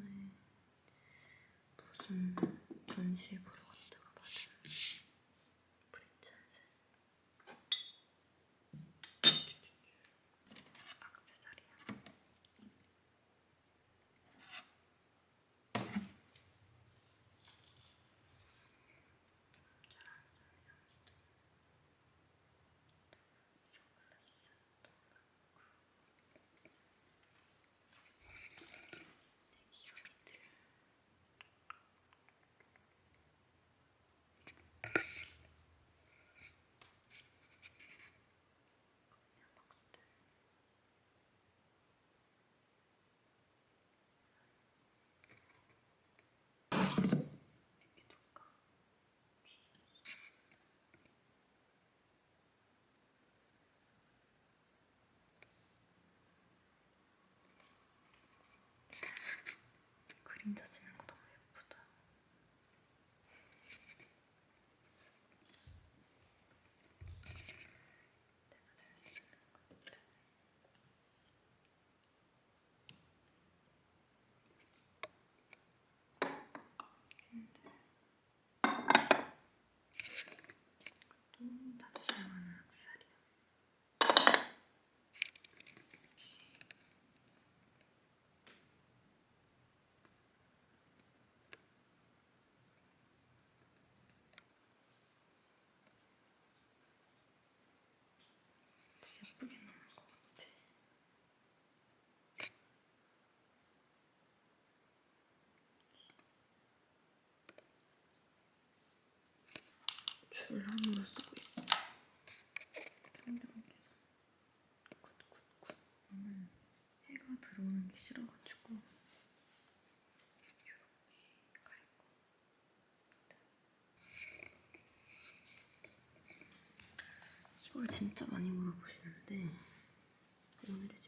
전에 무슨 전시 보러 게 싫어가지고. 이걸 진짜 많이 물어보시는데 오늘의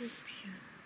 视频。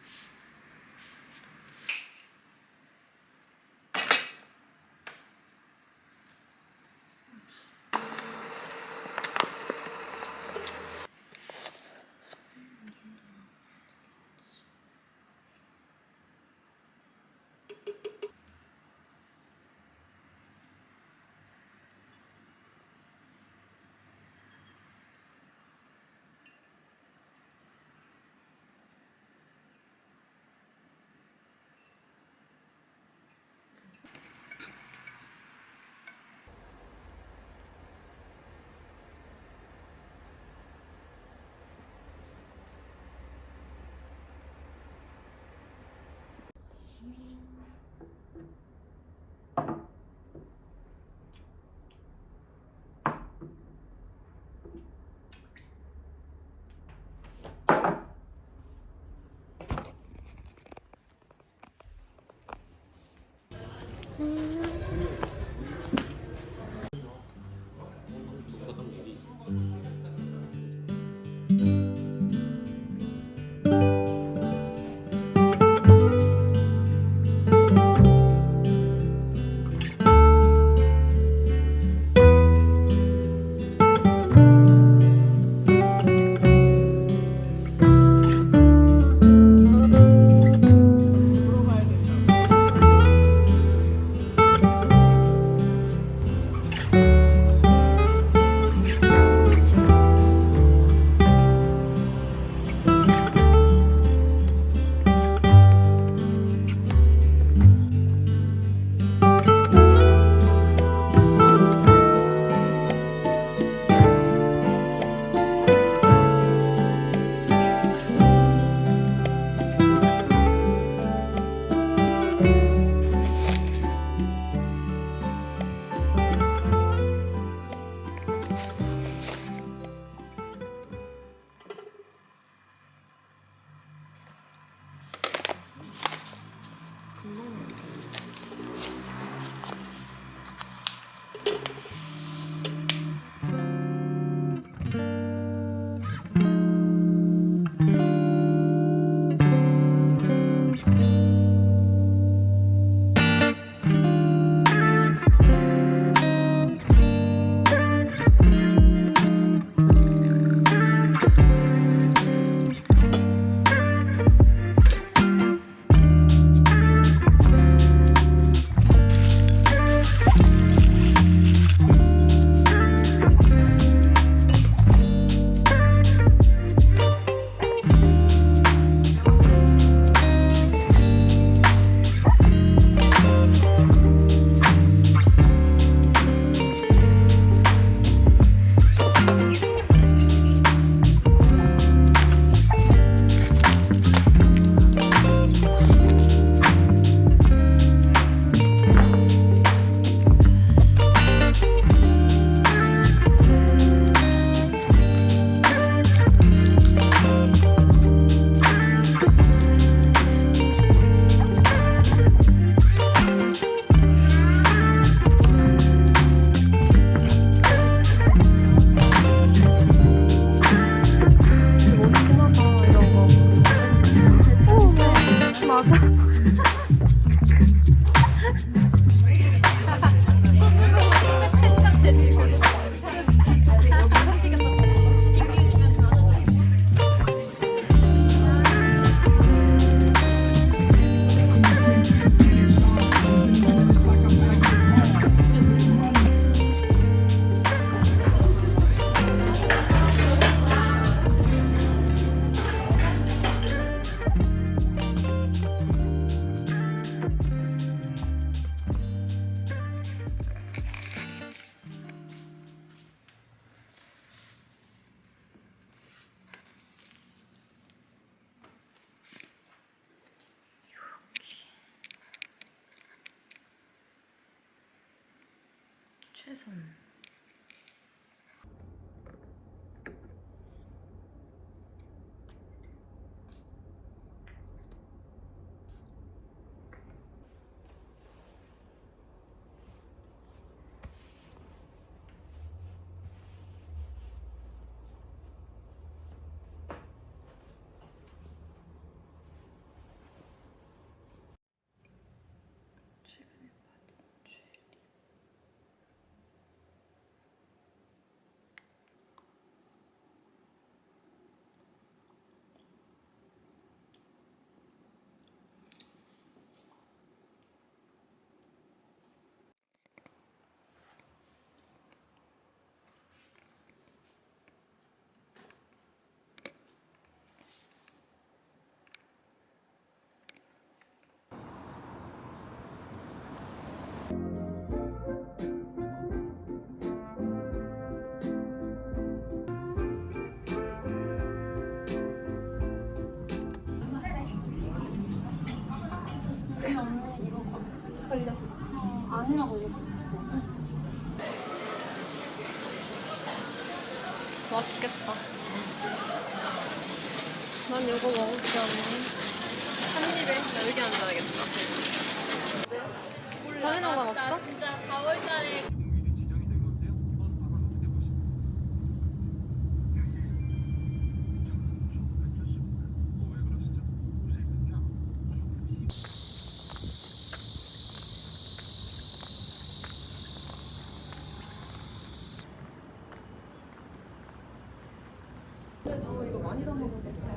난 이거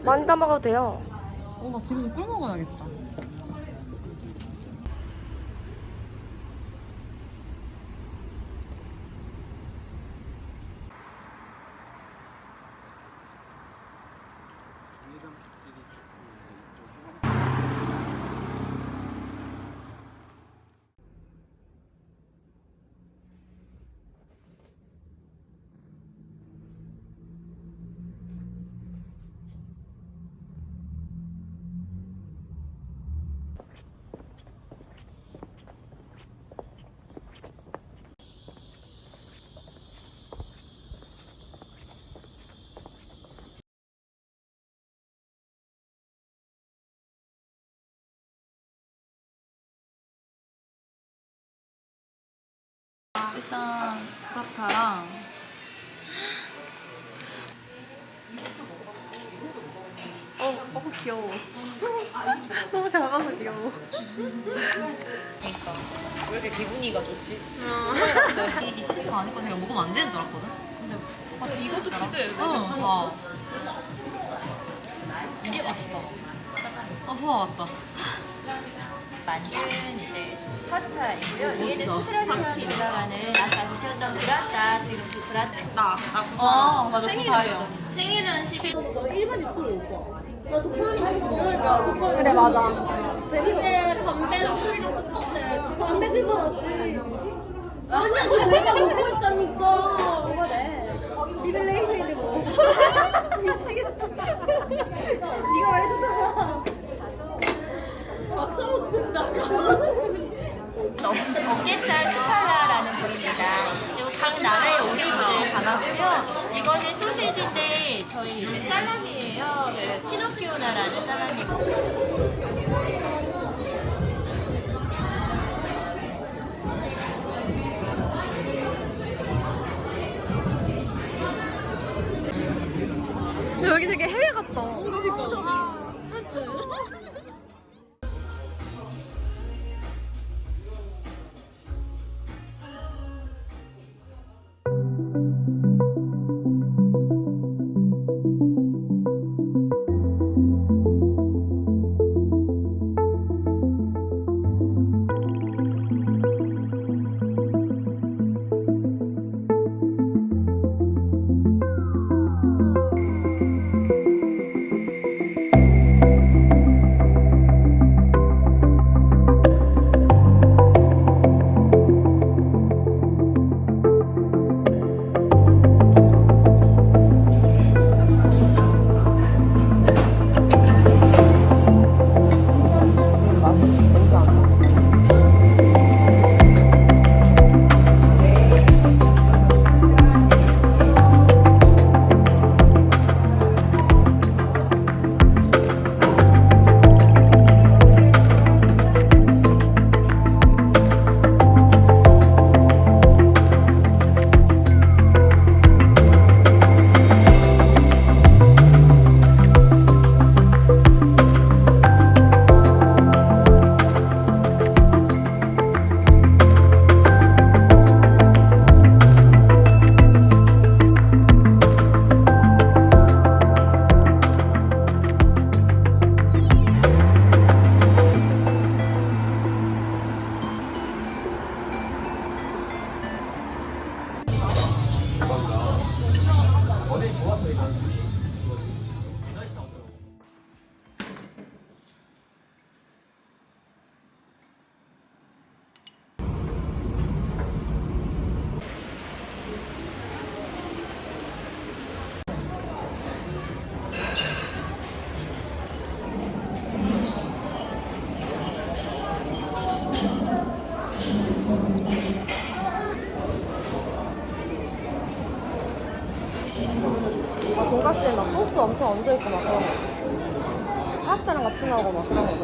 많이 담아가도 돼요. 어, 나 집에서 꿀 먹어야겠다. 귀여워. 너무 작아서 귀여워. 그러니까 왜 이렇게 기분이가 좋지? 어. 이, 이 치즈가 아니고 내가 먹으면 안 되는 줄 알았거든? 근데 아, 이것도 치즈예요? 응, 와. 이게 맛있다. 아, 소화 왔다. 많이는 이제 파스타이고요. 얘는 스트라치가 들어가는 아까 드셨던 브라타 지금 그 브라타 나, 나 어, 맞아, 생일이에요. 생일은 10일. 그래 맞아. 재밌네. 담배랑 술이랑 똑같아. 담배 술 받았지. 아니야, 너 내가 먹고 있다니까. 그거네. 시뮬레이션인데 뭐. 미치겠다. 네가 말해줬잖아. 막상으로 된다며. 어깨살 스팔라라는 부위입니다. 그리고 각 나라의 오리지를 담았고요. 이거는 소세지인데 저희 살라미 예요. 그 피노키오나라는. 근데 여기 되게 해 아, 엄청 얹어있고 막 그런 거. 파스타랑 같이 나오고 막 그런 거 알지?